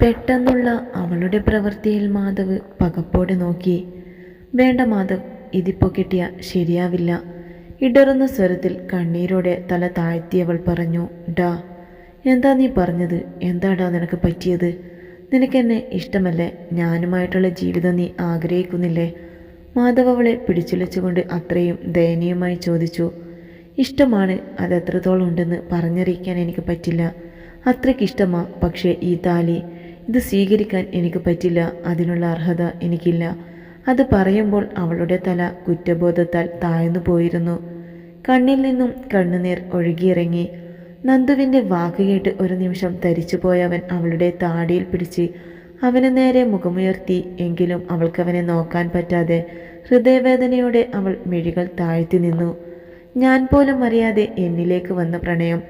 പെട്ടെന്നുള്ള അവളുടെ പ്രവൃത്തിയിൽ മാധവ് പകപ്പോടെ നോക്കി. വേണ്ട മാധവ് ഇതിപ്പോ കിട്ടിയ ശരിയാവില്ല. ഇടറുന്ന സ്വരത്തിൽ കണ്ണീരോടെ തല താഴ്ത്തിയവൾ പറഞ്ഞു ഡാ എന്താ നീ പറഞ്ഞത്? എന്താടാ നിനക്ക് പറ്റിയത്? നിനക്കെന്നെ ഇഷ്ടമല്ലേ? ഞാനുമായിട്ടുള്ള ജീവിതം നീ ആഗ്രഹിക്കുന്നില്ലേ? മാധവ് അവളെ പിടിച്ചുലച്ചുകൊണ്ട് അത്രയും ദയനീയമായി ചോദിച്ചു. ഇഷ്ടമാണ് അത് എത്രത്തോളം ഉണ്ടെന്ന് പറഞ്ഞറിയിക്കാൻ എനിക്ക് പറ്റില്ല. അത്രയ്ക്കിഷ്ടമാ പക്ഷേ ഈ താലി ഇത് സ്വീകരിക്കാൻ എനിക്ക് പറ്റില്ല അതിനുള്ള അർഹത എനിക്കില്ല. അത് പറയുമ്പോൾ അവളുടെ തല കുറ്റബോധത്താൽ താഴ്ന്നു പോയിരുന്നു. കണ്ണിൽ നിന്നും കണ്ണുനീർ ഒഴുകിയിറങ്ങി. നന്ദുവിന്റെ വാക്ക് കേട്ട് ഒരു നിമിഷം തരിച്ചുപോയവൻ അവളുടെ താടിയിൽ പിടിച്ച് അവന് നേരെ മുഖമുയർത്തി എങ്കിലും അവൾക്കവനെ നോക്കാൻ പറ്റാതെ ഹൃദയവേദനയോടെ അവൾ മിഴികൾ താഴ്ത്തി നിന്നു. ഞാൻ പോലും അറിയാതെ എന്നിലേക്ക് വന്ന പ്രണയം.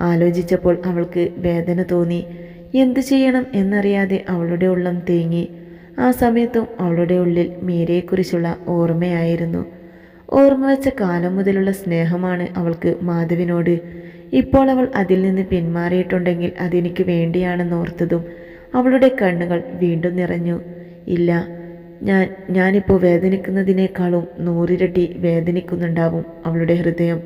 ആലോചിച്ചപ്പോൾ അവൾക്ക് വേദന തോന്നി. എന്തു ചെയ്യണം എന്നറിയാതെ അവളുടെ ഉള്ളം തേങ്ങി. ആ സമയത്തും അവളുടെ ഉള്ളിൽ മീരയെക്കുറിച്ചുള്ള ഓർമ്മയായിരുന്നു. ഓർമ്മ വെച്ച കാലം മുതലുള്ള സ്നേഹമാണ് അവൾക്ക് മാധവിനോട്. ഇപ്പോൾ അവൾ അതിൽ നിന്ന് പിന്മാറിയിട്ടുണ്ടെങ്കിൽ അതെനിക്ക് വേണ്ടിയാണെന്ന് ഓർത്തതും അവളുടെ കണ്ണുകൾ വീണ്ടും നിറഞ്ഞു. ഇല്ല ഞാൻ ഞാനിപ്പോൾ വേദനിക്കുന്നതിനേക്കാളും നൂറിരട്ടി വേദനിക്കുന്നുണ്ടാവും അവളുടെ ഹൃദയം.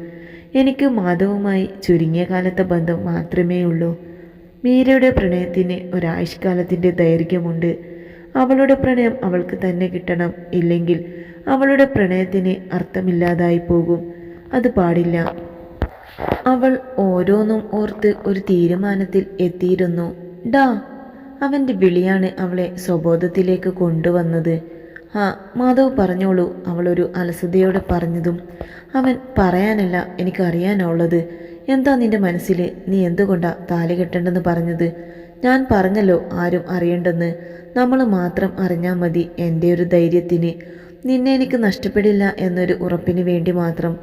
എനിക്ക് മാധവുമായി ചുരുങ്ങിയ കാലത്തെ ബന്ധം മാത്രമേ ഉള്ളൂ മീരയുടെ പ്രണയത്തിന് ഒരാഴ്ചക്കാലത്തിന്റെ ദൈർഘ്യമുണ്ട്. അവളുടെ പ്രണയം അവൾക്ക് തന്നെ കിട്ടണം. ഇല്ലെങ്കിൽ അവളുടെ പ്രണയത്തിന് അർത്ഥമില്ലാതായി പോകും. അത് പാടില്ല. അവൾ ഓരോന്നും ഓർത്ത് ഒരു തീരുമാനത്തിൽ എത്തിയിരുന്നു. ഡാ അവന്റെ വിളിയാണ് അവളെ സ്വബോധത്തിലേക്ക് കൊണ്ടുവന്നത്. ആ മാധവ് പറഞ്ഞോളൂ. അവളൊരു അലസതയോടെ പറഞ്ഞതും അവൻ പറയാനല്ല എനിക്കറിയാനുള്ളത്. എന്താ നിന്റെ മനസ്സിൽ നീ എന്തുകൊണ്ടാ താലി കെട്ടണ്ടെന്ന് പറഞ്ഞത്? ഞാൻ പറഞ്ഞല്ലോ ആരും അറിയണ്ടെന്ന്. നമ്മൾ മാത്രം അറിഞ്ഞാൽ മതി എന്റെ ഒരു ധൈര്യത്തിന്. നിന്നെ എനിക്ക് നഷ്ടപ്പെടില്ല എന്നൊരു ഉറപ്പിന് വേണ്ടി മാത്രം.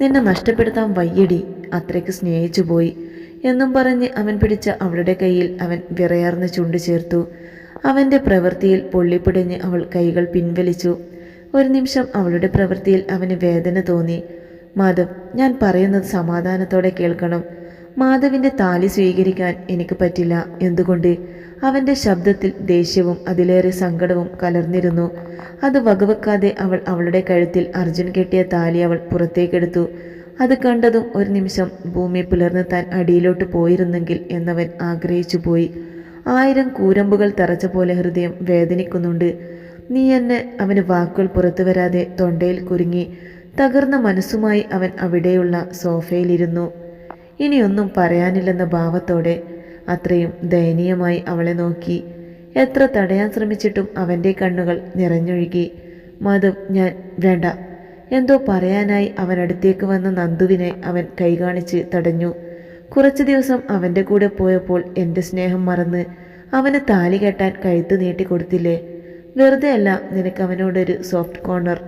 നിന്നെ നഷ്ടപ്പെടുത്താൻ വയ്യടി അത്രയ്ക്ക് സ്നേഹിച്ചു പോയി. എന്നും പറഞ്ഞ് അവൻ പിടിച്ച അവളുടെ കയ്യിൽ അവൻ വിറയാർന്ന് ചുണ്ടു ചേർത്തു. അവന്റെ പ്രവൃത്തിയിൽ പൊള്ളിപ്പിടിഞ്ഞ് അവൾ കൈകൾ പിൻവലിച്ചു. ഒരു നിമിഷം അവളുടെ പ്രവൃത്തിയിൽ അവന് വേദന തോന്നി. മാധവ് ഞാൻ പറയുന്നത് സമാധാനത്തോടെ കേൾക്കണം. മാധവിന്റെ താലി സ്വീകരിക്കാൻ എനിക്ക് പറ്റില്ല. എന്തുകൊണ്ട്? അവന്റെ ശബ്ദത്തിൽ ദേഷ്യവും അതിലേറെ സങ്കടവും കലർന്നിരുന്നു. അത് വകവെക്കാതെ അവൾ അവളുടെ കഴുത്തിൽ അർജുൻ കെട്ടിയ താലി അവൾ പുറത്തേക്കെടുത്തു. അത് കണ്ടതും ഒരു നിമിഷം ഭൂമി പുലർന്ന് താൻ അടിയിലോട്ട് പോയിരുന്നെങ്കിൽ എന്നവൻ ആഗ്രഹിച്ചു പോയി. ആയിരം കൂരമ്പുകൾ തറച്ച പോലെ ഹൃദയം വേദനിക്കുന്നുണ്ട്. നീ എന്നെ അവന് വാക്കുകൾ പുറത്തു വരാതെ തൊണ്ടയിൽ കുരുങ്ങി തകർന്ന മനസ്സുമായി അവൻ അവിടെയുള്ള സോഫയിലിരുന്നു. ഇനിയൊന്നും പറയാനില്ലെന്ന ഭാവത്തോടെ അത്രയും ദയനീയമായി അവളെ നോക്കി. എത്ര തടയാൻ ശ്രമിച്ചിട്ടും അവന്റെ കണ്ണുകൾ നിറഞ്ഞൊഴുകി. മധു ഞാൻ വേണ്ട. എന്തോ പറയാനായി അവനടുത്തേക്ക് വന്ന നന്ദുവിനെ അവൻ കൈകാണിച്ച് തടഞ്ഞു. കുറച്ചു ദിവസം അവന്റെ കൂടെ പോയപ്പോൾ എന്റെ സ്നേഹം മറന്ന് അവന് താലി കെട്ടാൻ കഴുത്ത് നീട്ടിക്കൊടുത്തില്ലേ വെറുതെയല്ല നിനക്ക് അവനോടൊരു സോഫ്റ്റ് കോർണർ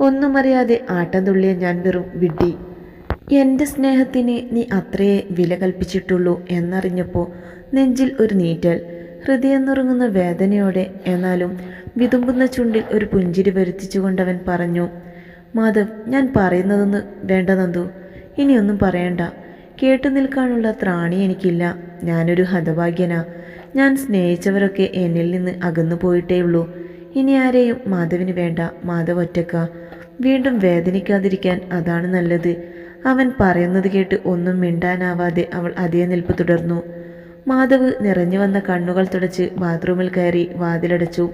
ഒന്നും അറിയാതെ ആട്ടം തുള്ളിയ ഞാൻ വെറും വിഡ്ഢി. എന്റെ സ്നേഹത്തിന് നീ അത്രയേ വില കൽപ്പിച്ചിട്ടുള്ളൂ എന്നറിഞ്ഞപ്പോൾ നെഞ്ചിൽ ഒരു നീറ്റൽ ഹൃദയം നുറുങ്ങുന്ന വേദനയോടെ എന്നാലും വിതുമ്പുന്ന ചുണ്ടിൽ ഒരു പുഞ്ചിരി വരുത്തിച്ചുകൊണ്ടവൻ പറഞ്ഞു മാധവ് ഞാൻ പറയുന്നതൊന്ന് വേണ്ട നന്ദു ഇനിയൊന്നും പറയണ്ട. കേട്ടു നിൽക്കാനുള്ള ത്രാണി എനിക്കില്ല ഞാനൊരു ഹതഭാഗ്യനാ. ഞാൻ സ്നേഹിച്ചവരൊക്കെ എന്നിൽ നിന്ന് അകന്നു പോയിട്ടേ ഉള്ളൂ ഇനി ആരെയും മാധവിന് വേണ്ട മാധവ് ഒറ്റക്ക. വീണ്ടും വേദനിക്കാതിരിക്കാൻ അതാണ് നല്ലത്. അവൻ പറയുന്നത് കേട്ട് ഒന്നും മിണ്ടാനാവാതെ അവൾ അതേ നിൽപ്പ് തുടർന്നു. മാധവ് നിറഞ്ഞു വന്ന കണ്ണുകൾ തുടച്ച് ബാത്റൂമിൽ കയറി വാതിലടച്ചു.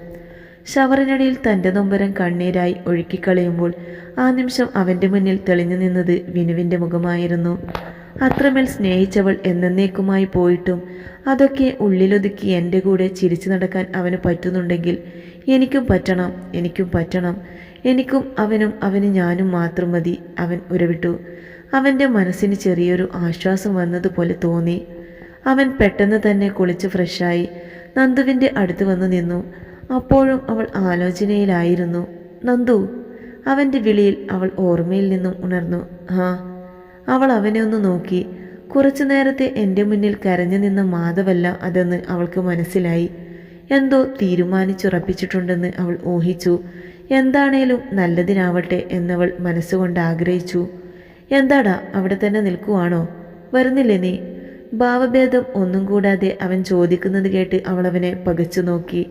ഷവറിനടിയിൽ തന്റെ നൊമ്പരം കണ്ണീരായി ഒഴുക്കിക്കളയുമ്പോൾ ആ നിമിഷം അവന്റെ മുന്നിൽ തെളിഞ്ഞു നിന്നത് വിനുവിന്റെ മുഖമായിരുന്നു. അത്രമേൽ സ്നേഹിച്ചവൾ എന്നേക്കുമായി പോയിട്ടും അതൊക്കെ ഉള്ളിലൊതുക്കി എന്റെ കൂടെ ചിരിച്ചു നടക്കാൻ അവന് പറ്റുന്നുണ്ടെങ്കിൽ എനിക്കും പറ്റണം എനിക്കും പറ്റണം എനിക്കും അവനും അവന് ഞാനും മാത്രം മതി അവൻ ഉരവിട്ടു. അവന്റെ മനസ്സിന് ചെറിയൊരു ആശ്വാസം വന്നതുപോലെ തോന്നി. അവൻ പെട്ടെന്ന് തന്നെ കുളിച്ച് ഫ്രഷായി നന്ദുവിന്റെ അടുത്ത് വന്നു നിന്നു. അപ്പോഴും അവൾ ആലോചനയിലായിരുന്നു. നന്ദു അവന്റെ വിളിയിൽ അവൾ ഓർമ്മയിൽ നിന്നും ഉണർന്നു. ഹാ അവൾ അവനെ ഒന്ന് നോക്കി. കുറച്ചു നേരത്തെ എന്റെ മുന്നിൽ കരഞ്ഞു നിന്ന മാധവല്ല അതെന്ന് അവൾക്ക് മനസ്സിലായി. എന്തോ തീരുമാനിച്ചുറപ്പിച്ചിട്ടുണ്ടെന്ന് അവൾ ഊഹിച്ചു. എന്താണേലും നല്ലതിനാവട്ടെ എന്നവൾ മനസ്സുകൊണ്ട് ആഗ്രഹിച്ചു. എന്താടാ അവിടെ തന്നെ നിൽക്കുവാണോ? വരുന്നില്ലേ നീ? ഭാവഭേദം ഒന്നും കൂടാതെ അവൻ ചോദിക്കുന്നത് കേട്ട് അവൾ അവനെ പകച്ചു നോക്കി.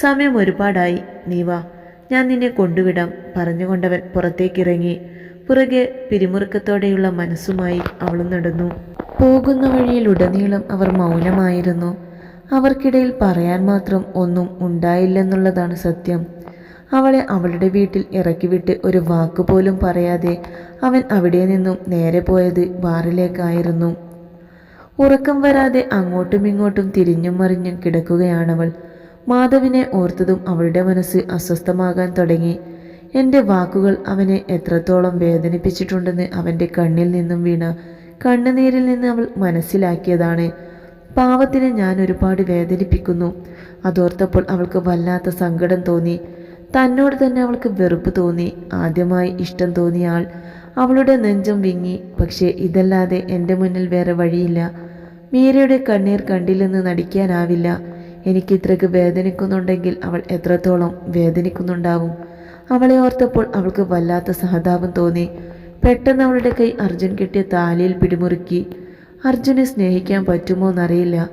സമയം ഒരുപാടായി. നീ വാ. ഞാൻ നിന്നെ കൊണ്ടുവിടാം പറഞ്ഞുകൊണ്ടവൻ പുറത്തേക്കിറങ്ങി. പുറകെ പിരിമുറുക്കത്തോടെയുള്ള മനസ്സുമായി അവൾ നടന്നു. പോകുന്ന വഴിയിലുടനീളം അവർ മൗനമായിരുന്നു. അവർക്കിടയിൽ പറയാൻ മാത്രം ഒന്നും ഉണ്ടായില്ലെന്നുള്ളതാണ് സത്യം. അവളെ അവളുടെ വീട്ടിൽ ഇറക്കിവിട്ട് ഒരു വാക്കുപോലും പറയാതെ അവൻ അവിടെ നിന്നും നേരെ പോയത് ബാറിലേക്കായിരുന്നു. ഉറക്കം വരാതെ അങ്ങോട്ടും ഇങ്ങോട്ടും തിരിഞ്ഞും മറിഞ്ഞും കിടക്കുകയാണവൾ. മാധവിനെ ഓർത്തതും അവളുടെ മനസ്സ് അസ്വസ്ഥമാകാൻ തുടങ്ങി. എന്റെ വാക്കുകൾ അവനെ എത്രത്തോളം വേദനിപ്പിച്ചിട്ടുണ്ടെന്ന് അവന്റെ കണ്ണിൽ നിന്നും വീണ കണ്ണുനീരിൽ നിന്ന് അവൾ മനസ്സിലാക്കിയതാണ്. പാവത്തിനെ ഞാൻ ഒരുപാട് വേദനിപ്പിക്കുന്നു. അതോർത്തപ്പോൾ അവൾക്ക് വല്ലാത്ത സങ്കടം തോന്നി. തന്നോട് തന്നെ അവൾക്ക് വെറുപ്പ് തോന്നി. ആദ്യമായി ഇഷ്ടം തോന്നിയ ആൾ അവളുടെ നെഞ്ചും വിങ്ങി. പക്ഷേ ഇതല്ലാതെ എന്റെ മുന്നിൽ വേറെ വഴിയില്ല. മീരയുടെ കണ്ണീർ കണ്ടില്ലെന്ന് നടിക്കാനാവില്ല. എനിക്ക് ഇത്രയ്ക്ക് വേദനിക്കുന്നുണ്ടെങ്കിൽ അവൾ എത്രത്തോളം വേദനിക്കുന്നുണ്ടാവും. അവളെ ഓർത്തപ്പോൾ അവൾക്ക് വല്ലാത്ത സഹതാപം തോന്നി. പെട്ടെന്ന് അവളുടെ കൈ അർജുൻ കിട്ടിയ താലിയിൽ പിടിമുറുക്കി. അർജുനെ സ്നേഹിക്കാൻ പറ്റുമോ എന്നറിയില്ല.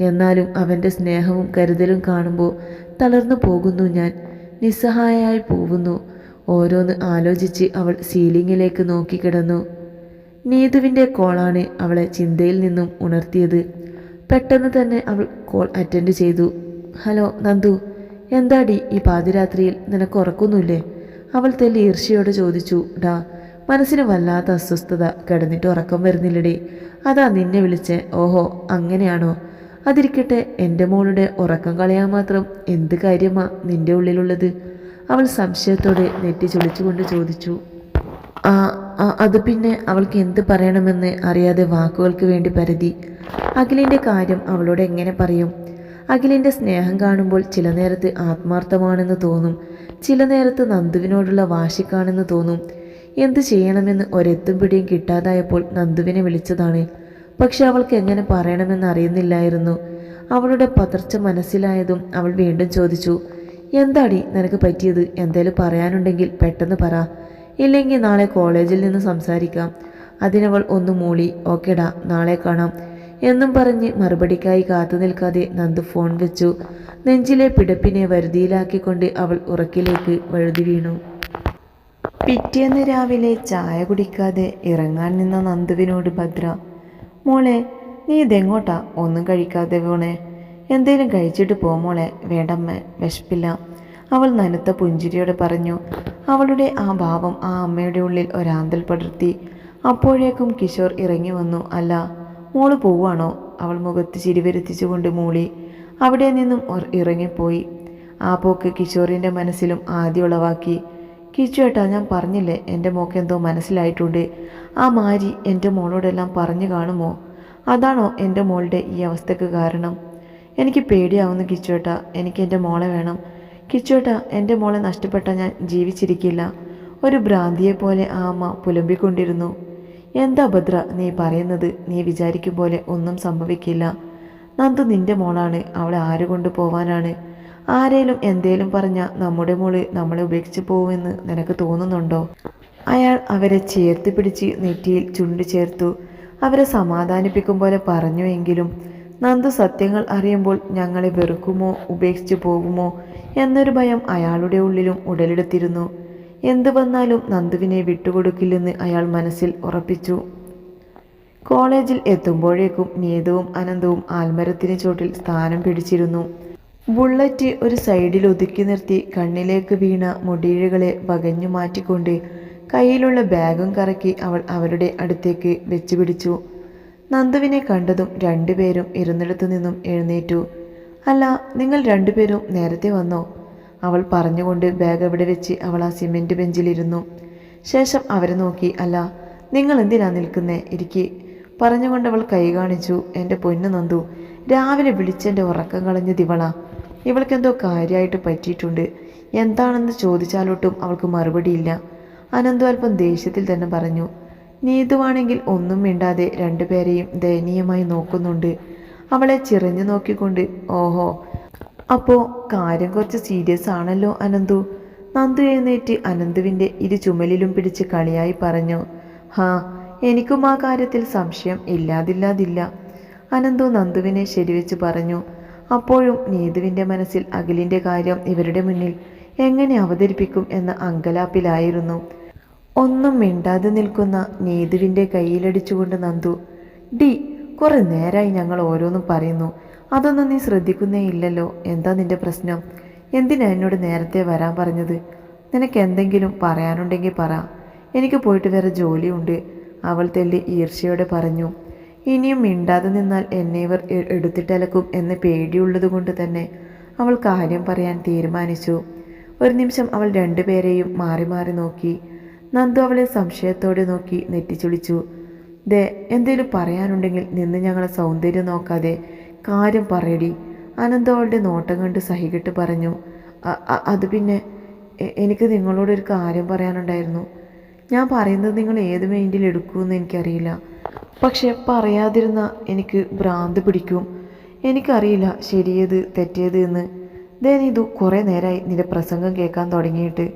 എന്നാലും അവന്റെ സ്നേഹവും കരുതലും കാണുമ്പോൾ തളർന്നു പോകുന്നു ഞാൻ. നിസ്സഹായയായി പോവുന്നു ഓരോന്ന് ആലോചിച്ച് അവൾ സീലിങ്ങിലേക്ക് നോക്കിക്കിടന്നു. നീതുവിന്റെ കോളാണ് അവളെ ചിന്തയിൽ നിന്നും ഉണർത്തിയത്. പെട്ടെന്ന് തന്നെ അവൾ കോൾ അറ്റൻഡ് ചെയ്തു. ഹലോ നന്ദു. എന്താടി ഈ പാതിരാത്രിയിൽ നിനക്ക് ഉറക്കുന്നില്ലേ അവൾ തെല്ലി ഈർഷ്യയോട് ചോദിച്ചു. ഡാ മനസ്സിന് വല്ലാത്ത അസ്വസ്ഥത. കിടന്നിട്ട് ഉറക്കം വരുന്നില്ലടി. അതാ നിന്നെ വിളിച്ചേ. ഓഹോ അങ്ങനെയാണോ? അതിരിക്കട്ടെ എന്റെ മോളുടെ ഉറക്കം കളയാൻ മാത്രം എന്ത് കാര്യമാ നിന്റെ ഉള്ളിലുള്ളത്? അവൾ സംശയത്തോടെ നെറ്റി ചൊളിച്ചുകൊണ്ട് ചോദിച്ചു. ആ അത് പിന്നെ അവൾക്ക് എന്ത് പറയണമെന്ന് അറിയാതെ വാക്കുകൾക്ക് വേണ്ടി പരതി. അഖിലിന്റെ കാര്യം അവളോട് എങ്ങനെ പറയും? അഖിലിന്റെ സ്നേഹം കാണുമ്പോൾ ചില നേരത്ത് ആത്മാർത്ഥമാണെന്ന് തോന്നും. ചില നേരത്ത് നന്ദുവിനോടുള്ള വാശിക്കാണെന്ന് തോന്നും. എന്ത് ചെയ്യണമെന്ന് ഒരെത്തും പിടിയും കിട്ടാതായപ്പോൾ നന്ദുവിനെ വിളിച്ചതാണ്. പക്ഷെ അവൾക്ക് എങ്ങനെ പറയണമെന്ന് അറിയുന്നില്ലായിരുന്നു. അവളുടെ പതർച്ച മനസ്സിലായതും അവൾ വീണ്ടും ചോദിച്ചു എന്താടി നിനക്ക് പറ്റിയത്? എന്തേലും പറയാനുണ്ടെങ്കിൽ പെട്ടെന്ന് പറ. ഇല്ലെങ്കിൽ നാളെ കോളേജിൽ നിന്ന് സംസാരിക്കാം. അതിനവൾ ഒന്ന് മൂളി ഓക്കേടാ നാളെ കാണാം എന്നും പറഞ്ഞ് മറുപടിക്കായി കാത്തു നിൽക്കാതെ നന്ദു ഫോൺ വെച്ചു. നെഞ്ചിലെ പിടപ്പിനെ വരുതിയിലാക്കിക്കൊണ്ട് അവൾ ഉറക്കിലേക്ക് വഴുതി വീണു. പിറ്റേന്ന് രാവിലെ ചായ കുടിക്കാതെ ഇറങ്ങാൻ നിന്ന നന്ദുവിനോട് ഭദ്ര മോളെ നീ ഇതെങ്ങോട്ടാ? ഒന്നും കഴിക്കാതെ പോണേ. എന്തേലും കഴിച്ചിട്ട് പോ മോളെ. വേണ്ടമ്മ വിശപ്പില്ല. അവൾ നനുത്ത പുഞ്ചിരിയോടെ പറഞ്ഞു. അവളുടെ ആ ഭാവം ആ അമ്മയുടെ ഉള്ളിൽ ഒരാന്തൽ പടർത്തി. അപ്പോഴേക്കും കിഷോർ ഇറങ്ങി വന്നു. അല്ല മോൾ പോവാണോ അവൾ മുഖത്ത് ചിരി വരുത്തിച്ചുകൊണ്ട് മൂളി. അവിടെ നിന്നും ഇറങ്ങിപ്പോയി. ആ പോക്ക് കിഷോറിന്റെ മനസ്സിലും ആദ്യം ഉളവാക്കി. കിച്ചുവേട്ടാ ഞാൻ പറഞ്ഞില്ലേ? എന്റെ മോക്ക് എന്തോ മനസ്സിലായിട്ടുണ്ട്. ആ മാരി എന്റെ മോളോടെല്ലാം പറഞ്ഞു കാണുമോ? അതാണോ എന്റെ മോളുടെ ഈ അവസ്ഥയ്ക്ക് കാരണം? എനിക്ക് പേടിയാവുന്നു കിച്ചുവേട്ടാ. എനിക്ക് എന്റെ മോളെ വേണം. കിച്ചുവേട്ടാ എന്റെ മോളെ നഷ്ടപ്പെട്ട ഞാൻ ജീവിച്ചിരിക്കില്ല. ഒരു ഭ്രാന്തിയെ പോലെ ആ അമ്മ പുലമ്പിക്കൊണ്ടിരുന്നു. എന്താ ഭദ്ര നീ പറയുന്നത്? നീ വിചാരിക്കും പോലെ ഒന്നും സംഭവിക്കില്ല. നന്ദു നിന്റെ മോളാണ്. അവളെ ആര് കൊണ്ട് പോവാനാണ്? ആരേലും എന്തേലും പറഞ്ഞ നമ്മുടെ മോൾ നമ്മളെ ഉപേക്ഷിച്ച് പോവുമെന്ന് നിനക്ക് തോന്നുന്നുണ്ടോ? അയാൾ അവരെ ചേർത്ത് പിടിച്ച് നെറ്റിയിൽ ചുണ്ടു ചേർത്തു. അവരെ സമാധാനിപ്പിക്കും പോലെ പറഞ്ഞു എങ്കിലും നന്ദു സത്യങ്ങൾ അറിയുമ്പോൾ ഞങ്ങളെ വെറുക്കുമോ ഉപേക്ഷിച്ചു പോകുമോ എന്നൊരു ഭയം അയാളുടെ ഉള്ളിലും ഉടലെടുത്തിരുന്നു. എന്തു വന്നാലും നന്ദുവിനെ വിട്ടുകൊടുക്കില്ലെന്ന് അയാൾ മനസ്സിൽ ഉറപ്പിച്ചു. കോളേജിൽ എത്തുമ്പോഴേക്കും നീതവും അനന്തവും ആൽമരത്തിന് ചോട്ടിൽ സ്ഥാനം പിടിച്ചിരുന്നു. ബുള്ളറ്റ് ഒരു സൈഡിൽ ഒതുക്കി നിർത്തി കണ്ണിലേക്ക് വീണ മുടിയിഴകളെ വകഞ്ഞു മാറ്റിക്കൊണ്ട് കയ്യിലുള്ള ബാഗും കറക്കി അവൾ അവരുടെ അടുത്തേക്ക് വെച്ചു പിടിച്ചു നന്ദുവിനെ കണ്ടതും രണ്ടുപേരും ഇരുന്നിടത്തു നിന്നും എഴുന്നേറ്റു. അല്ല നിങ്ങൾ രണ്ടുപേരും നേരത്തെ വന്നോ? അവൾ പറഞ്ഞുകൊണ്ട് ബാഗ് അവിടെ വെച്ച് അവൾ ആ സിമെന്റ് ബെഞ്ചിലിരുന്നു ശേഷം അവരെ നോക്കി അല്ല നിങ്ങൾ എന്തിനാ നിൽക്കുന്നേ? ഇരിക്കി. പറഞ്ഞുകൊണ്ട് അവൾ കൈ കാണിച്ചു എന്റെ പൊന്നു നന്ദു രാവിലെ വിളിച്ചെന്റെ ഉറക്കം കളഞ്ഞു ഇവളാ. ഇവൾക്കെന്തോ കാര്യമായിട്ട് പറ്റിയിട്ടുണ്ട്. എന്താണെന്ന് ചോദിച്ചാലോട്ടും അവൾക്ക് മറുപടിയില്ല. അനന്തു അല്പം ദേഷ്യത്തിൽ തന്നെ പറഞ്ഞു നീതുവാണെങ്കിൽ ഒന്നും മിണ്ടാതെ രണ്ടുപേരെയും ദയനീയമായി നോക്കുന്നുണ്ട്. അവളെ ചിറഞ്ഞു നോക്കിക്കൊണ്ട് ഓഹോ അപ്പോൾ കാര്യം കുറച്ച് സീരിയസ് ആണല്ലോ അനന്തു. നന്ദു എഴുന്നേറ്റ് അനന്തുവിന്റെ ഇരു ചുമലിലും പിടിച്ച് കളിയായി പറഞ്ഞു ഹാ എനിക്കും ആ കാര്യത്തിൽ സംശയം ഇല്ലാതില്ലാതില്ല. അനന്തു നന്ദുവിനെ ശരിവെച്ച് പറഞ്ഞു അപ്പോഴും നീതുവിന്റെ മനസ്സിൽ അഖിലിന്റെ കാര്യം ഇവരുടെ മുന്നിൽ എങ്ങനെ അവതരിപ്പിക്കും എന്ന അങ്കലാപ്പിലായിരുന്നു. ഒന്നും മിണ്ടാതെ നിൽക്കുന്ന നീതുവിന്റെ കയ്യിലടിച്ചുകൊണ്ട് നന്ദു ഡി കുറെ നേരമായി ഞങ്ങൾ ഓരോന്നും പറയുന്നു. അതൊന്നും നീ ശ്രദ്ധിക്കുന്നേ ഇല്ലല്ലോ. എന്താ നിന്റെ പ്രശ്നം? എന്തിനാ എന്നോട് നേരത്തെ വരാൻ പറഞ്ഞത്? നിനക്ക് എന്തെങ്കിലും പറയാനുണ്ടെങ്കിൽ പറ. എനിക്ക് പോയിട്ട് വേറെ ജോലിയുണ്ട്. അവൾ തെല്ലി ഈർഷ്യയോടെ പറഞ്ഞു. ഇനിയും മിണ്ടാതെ നിന്നാൽ എന്നെ ഇവർ എടുത്തിട്ടലക്കും എന്ന് പേടിയുള്ളത് കൊണ്ട് തന്നെ അവൾ കാര്യം പറയാൻ തീരുമാനിച്ചു. ഒരു നിമിഷം അവൾ രണ്ടുപേരെയും മാറി മാറി നോക്കി. നന്ദു അവളെ സംശയത്തോടെ നോക്കി നെറ്റിച്ചുളിച്ചു. ദേ എന്തേലും പറയാനുണ്ടെങ്കിൽ നിന്ന് ഞങ്ങളെ സൗന്ദര്യം നോക്കാതെ കാര്യം പറയടി. അനന്ത അവളുടെ നോട്ടം കണ്ട് സഹികെട്ട് പറഞ്ഞു. "അ- അ- അത് പിന്നെ എനിക്ക് നിങ്ങളോടൊരു കാര്യം പറയാനുണ്ടായിരുന്നു. ഞാൻ പറയുന്നത് നിങ്ങൾ ഏത് മൈൻഡിൽ എടുക്കുമെന്ന് എനിക്കറിയില്ല. പക്ഷെ പറയാതിരുന്ന എനിക്ക് ഭ്രാന്ത് പിടിക്കും. എനിക്കറിയില്ല ശരിയേത് തെറ്റേത് എന്ന്. ദേ നീ ഇത് കുറേ നേരമായി നിന്റെ പ്രസംഗം കേൾക്കാൻ തുടങ്ങിയിട്ട്.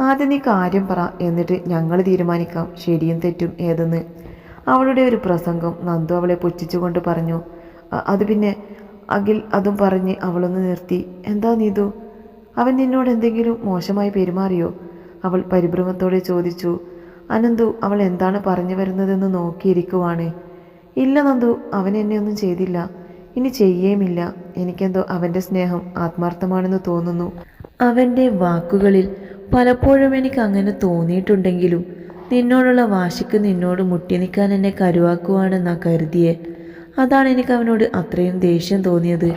ആദ്യം നീ കാര്യം പറ എന്നിട്ട് ഞങ്ങൾ തീരുമാനിക്കാം ശരിയും തെറ്റും ഏതെന്ന്. അവളുടെ ഒരു പ്രസംഗം നന്ദു അവളെ പുച്ഛിച്ചുകൊണ്ട് പറഞ്ഞു. അത് പിന്നെ അഖിൽ അതും പറഞ്ഞ് അവളൊന്ന് നിർത്തി. എന്താ നീതു അവൻ നിന്നോട് എന്തെങ്കിലും മോശമായി പെരുമാറിയോ? അവൾ പരിഭ്രമത്തോടെ ചോദിച്ചു. അനന്തു അവൾ എന്താണ് പറഞ്ഞു വരുന്നതെന്ന് നോക്കിയിരിക്കുവാണ്. ഇല്ല നന്ദു അവൻ എന്നെ ഒന്നും ചെയ്തില്ല. ഇനി ചെയ്യേമില്ല എനിക്കെന്തോ അവന്റെ സ്നേഹം ആത്മാർത്ഥമാണെന്ന് തോന്നുന്നു. അവന്റെ വാക്കുകളിൽ പലപ്പോഴും എനിക്ക് അങ്ങനെ തോന്നിയിട്ടുണ്ടെങ്കിലും നിന്നോടുള്ള വാശിക്ക് നിന്നോട് മുട്ടി നിൽക്കാൻ എന്നെ കരുവാക്കുവാണെന്നാ കരുതിയെ. അതാണ് എനിക്ക് അവനോട് അത്രയും ദേഷ്യം തോന്നിയത്.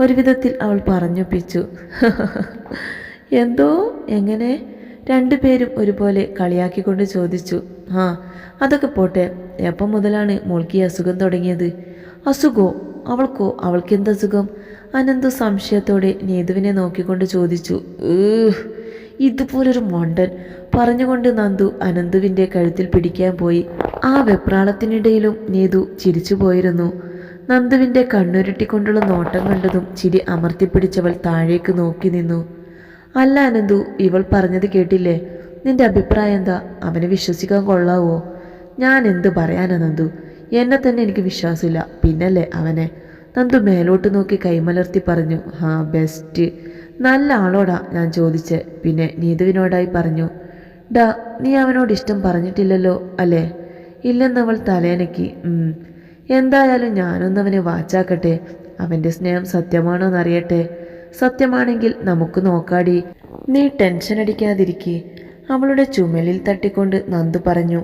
ഒരു വിധത്തിൽ അവൾ പറഞ്ഞൊപ്പിച്ചു. എന്തോ? എങ്ങനെ? രണ്ടുപേരും ഒരുപോലെ കളിയാക്കിക്കൊണ്ട് ചോദിച്ചു ആ അതൊക്കെ പോട്ടെ എപ്പം മുതലാണ് മോൾക്ക് ഈ അസുഖം തുടങ്ങിയത്? അസുഖോ? അവൾക്കോ? അവൾക്ക് എന്ത് അസുഖം? അനന്തു സംശയത്തോടെ നേതുവിനെ നോക്കിക്കൊണ്ട് ചോദിച്ചു ഏഹ് ഇതുപോലൊരു മണ്ടൻ. പറഞ്ഞുകൊണ്ട് നന്ദു അനന്തുവിന്റെ കഴുത്തിൽ പിടിക്കാൻ പോയി. ആ വെപ്രാളത്തിനിടയിലും നേതു ചിരിച്ചു പോയിരുന്നു. നന്ദുവിന്റെ കണ്ണുരുട്ടിക്കൊണ്ടുള്ള നോട്ടം കണ്ടതും ചിരി അമർത്തിപ്പിടിച്ചവൾ താഴേക്ക് നോക്കി നിന്നു. അല്ല അനന്തു ഇവൾ പറഞ്ഞത് കേട്ടില്ലേ? നിന്റെ അഭിപ്രായം എന്താ? അവനെ വിശ്വസിക്കാൻ കൊള്ളാവോ? ഞാൻ എന്ത് പറയാൻ നന്ദു എന്നെ തന്നെ എനിക്ക് വിശ്വാസമില്ല. പിന്നല്ലേ അവനെ? നന്ദു മേലോട്ട് നോക്കി കൈമലർത്തി പറഞ്ഞു ഹാ ബെസ്റ്റ് നല്ല ആളോടാ ഞാൻ ചോദിച്ച്. പിന്നെ നീതുവിനോടായി പറഞ്ഞു ഡാ നീ അവനോട് ഇഷ്ടം പറഞ്ഞിട്ടില്ലല്ലോ അല്ലേ? ഇല്ലെന്നവൾ തലേനക്കി. എന്തായാലും ഞാനൊന്നവനെ വാച്ചാക്കട്ടെ. അവന്റെ സ്നേഹം സത്യമാണോ എന്നറിയട്ടെ സത്യമാണെങ്കിൽ നമുക്ക് നോക്കാടി. നീ ടെൻഷൻ അടിക്കാതിരിക്കെ. അവളുടെ ചുമലിൽ തട്ടിക്കൊണ്ട് നന്ദു പറഞ്ഞു.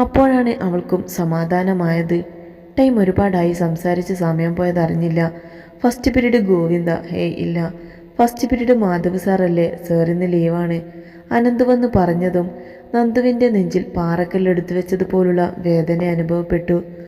അപ്പോഴാണ് അവൾക്കും സമാധാനമായത്. ടൈം ഒരുപാടായി സംസാരിച്ച് സമയം പോയതറിഞ്ഞില്ല ഫസ്റ്റ് പീരീഡ് ഗോവിന്ദ ഹേയ് ഇല്ല. ഫസ്റ്റ് പീരീഡ് മാധവ് സാറല്ലേ ഇന്ന് ലീവാണ്. അനന്ത് വന്ന് പറഞ്ഞതും നന്ദുവിന്റെ നെഞ്ചിൽ പാറക്കല്ലെടുത്തു വെച്ചതുപോലുള്ള വേദന അനുഭവപ്പെട്ടു.